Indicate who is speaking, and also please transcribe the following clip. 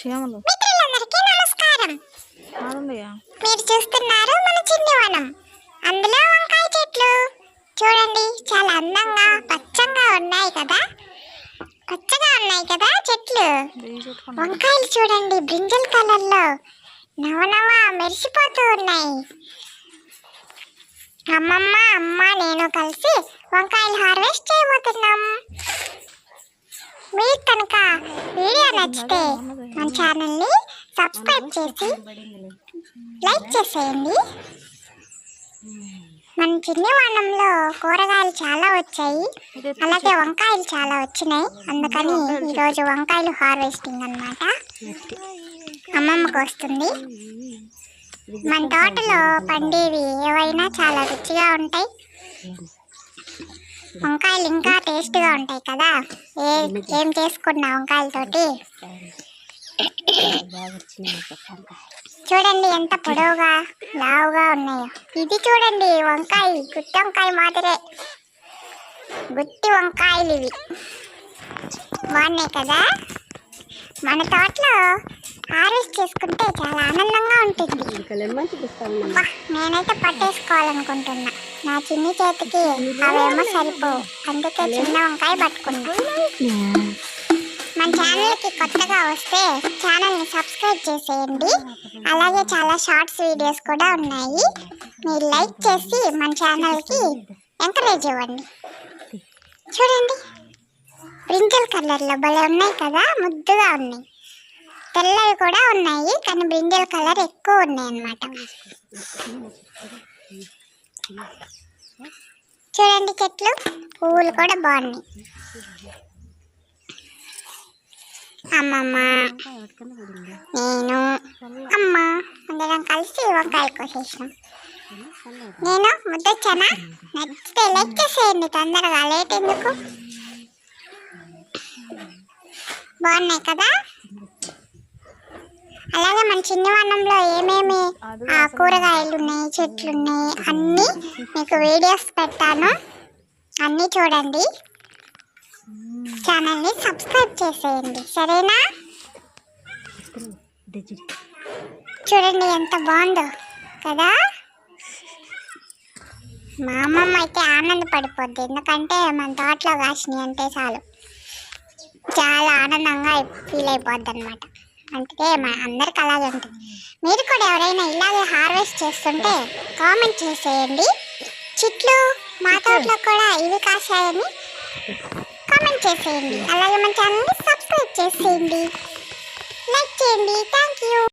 Speaker 1: చీమలు
Speaker 2: నమస్కారం. మీరు చూస్తున్నారు మన చిన్ని వనం. అందులో వంకాయ చెట్లు. చూడండి చాలా అందంగా పచ్చంగా ఉన్నాయి కదా? పచ్చగా ఉన్నాయి కదా చెట్లు? వంకాయలు చూడండి బ్రింజల్ కలర్లో నవనవ మెరిసిపోతూ ఉన్నాయి. అమ్మమ్మ అమ్మ నేను కలిసి వంకాయలు హార్వెస్ట్ చేయబోతున్నాం. మీకు కనుక వీడియో నచ్చితే మన ఛానల్ని సబ్స్క్రైబ్ చేసి లైక్ చేసేయండి. మన చిన్ని వనంలో కూరగాయలు చాలా వచ్చాయి. అలాగే వంకాయలు చాలా వచ్చినాయి. అందుకని ఈరోజు వంకాయలు హార్వెస్టింగ్ అన్నమాట. అమ్మమ్మకు వస్తుంది. మన తోటలో పండేవి ఏవైనా చాలా రుచిగా ఉంటాయి. వంకాయలు ఇంకా టేస్ట్గా ఉంటాయి కదా. ఏ ఏం చేసుకున్నా వంకాయలతోటి? చూడండి ఎంత పొడవుగా లావుగా ఉన్నాయో. ఇది చూడండి వంకాయ గుత్తి వంకాయ మాదిరే. గుత్తి వంకాయలు ఇవి. బాగున్నాయి కదా? మన తోటలో హార్వెస్ట్ చేసుకుంటే చాలా ఆనందంగా ఉంటుంది. నేనైతే పట్టేసుకోవాలనుకుంటున్నా. నా చిన్ని చేతికి అవేమో సరిపోవు. అందుకే చిన్న వంకాయ పట్టుకున్నా. మన ఛానల్కి కొత్తగా వస్తే ఛానల్ని సబ్స్క్రైబ్ చేసేయండి. అలాగే చాలా షార్ట్స్ వీడియోస్ కూడా ఉన్నాయి. మీరు లైక్ చేసి మన ఛానల్కి ఎంకరేజ్ ఇవ్వండి. చూడండి. బ్రింజల్ కలర్లో భలే ఉన్నాయి కదా ముద్దుగా ఉన్నాయి. తెల్లవి కూడా ఉన్నాయి కానీ బ్రింజల్ కలర్ ఎక్కువ ఉన్నాయి అన్నమాట చూడండి చెట్లు పువ్వులు కూడా బాగున్నాయి. అమ్మమ్మ. నేను అమ్మ అందరం కలిసి వంకాయలు కోసేసాం నేను ముద్దొచ్చానా? నచ్చితే లైక్ చేసేయండి తొందరగా. లేట్ ఎందుకు? బాగున్నాయి కదా? అలాగే మన చిన్నవనంలో ఏమేమి ఆ, కూరగాయలు ఉన్నాయి చెట్లు ఉన్నాయి అన్నీ మీకు వీడియోస్ పెట్టాను అన్నీ చూడండి. ఛానల్ని సబ్స్క్రైబ్ చేసేయండి. సరేనా? చూడండి ఎంత బాగుందో కదా? మా అమ్మమ్మ అయితే ఆనందపడిపోద్ది. ఎందుకంటే మన తోటలో కాసినాయి అంటే చాలు. చాలా ఆనందంగా ఫీల్ అయిపోద్ది అనమాట అందుకే మా అందరికి అలాగే ఉంటుంది. మీరు కూడా ఎవరైనా ఇలాగే హార్వెస్ట్ చేస్తుంటే కామెంట్ చేసేయండి. చెట్లు మా తోటలో కూడా ఇవి కాసాయని కామెంట్ చేసేయండి. అలాగే మన ఛానల్ని సబ్స్క్రైబ్ చేసేయండి. లైక్ చేయండి. Thank you